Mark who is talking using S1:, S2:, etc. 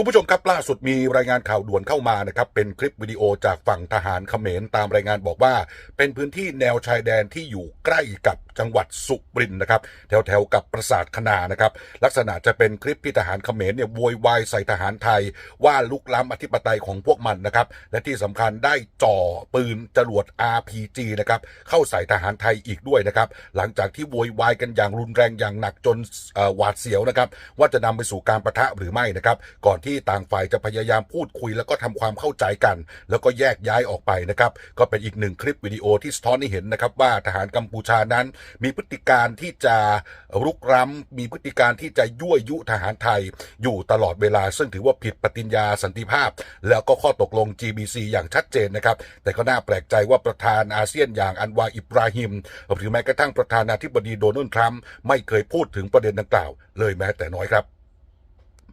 S1: คุณผู้ชมครับล่าสุดมีรายงานข่าวด่วนเข้ามานะครับเป็นคลิปวิดีโอจากฝั่งทหารเขมรตามรายงานบอกว่า เป็นพื้นที่แนวชายแดนที่อยู่ใกล้กับจังหวัดสุรินทร์นะครับแถวแถวๆกับปราสาทคณานะครับลักษณะจะเป็นคลิปที่ทหารเขมรเนี่ยโวยวายใส่ทหารไทย ว่าลุกล้ำอธิปไตยของพวกมันนะครับและที่สำคัญได้จ่อปืนจรวด RPG นะครับเข้าใส่ทหารไทยอีกด้วยนะครับหลังจากที่โวยวายกันอย่างรุนแรงอย่างหนักจนหวาดเสียวนะครับว่าจะนำไปสู่การประทะหรือไม่นะครับก่อนที่ที่ต่างฝ่ายจะพยายามพูดคุย แล้วก็ทำความเข้าใจกัน แล้วก็แยกย้ายออกไปนะครับ ก็เป็นอีกหนึ่งคลิปวิดีโอที่สะท้อนให้เห็นนะครับ ว่าทหารกัมพูชานั้น มีพฤติการที่จะรุกร้ำมีพฤติการที่จะยั่วยุทหารไทย อยู่ตลอดเวลา ซึ่งถือว่าผิดปฏิญญาสันติภาพ แล้วก็ข้อตกลง GBC อย่างชัดเจนนะครับ แต่ก็น่าแปลกใจว่าประธานอาเซียนอย่างอันวาอิบราฮิมหรือแม้กระทั่งประธานาธิบดีโดนัลด์ทรัมป์ไม่เคยพูดถึงประเด็นดังกล่าว เลยแม้แต่น้อยครับ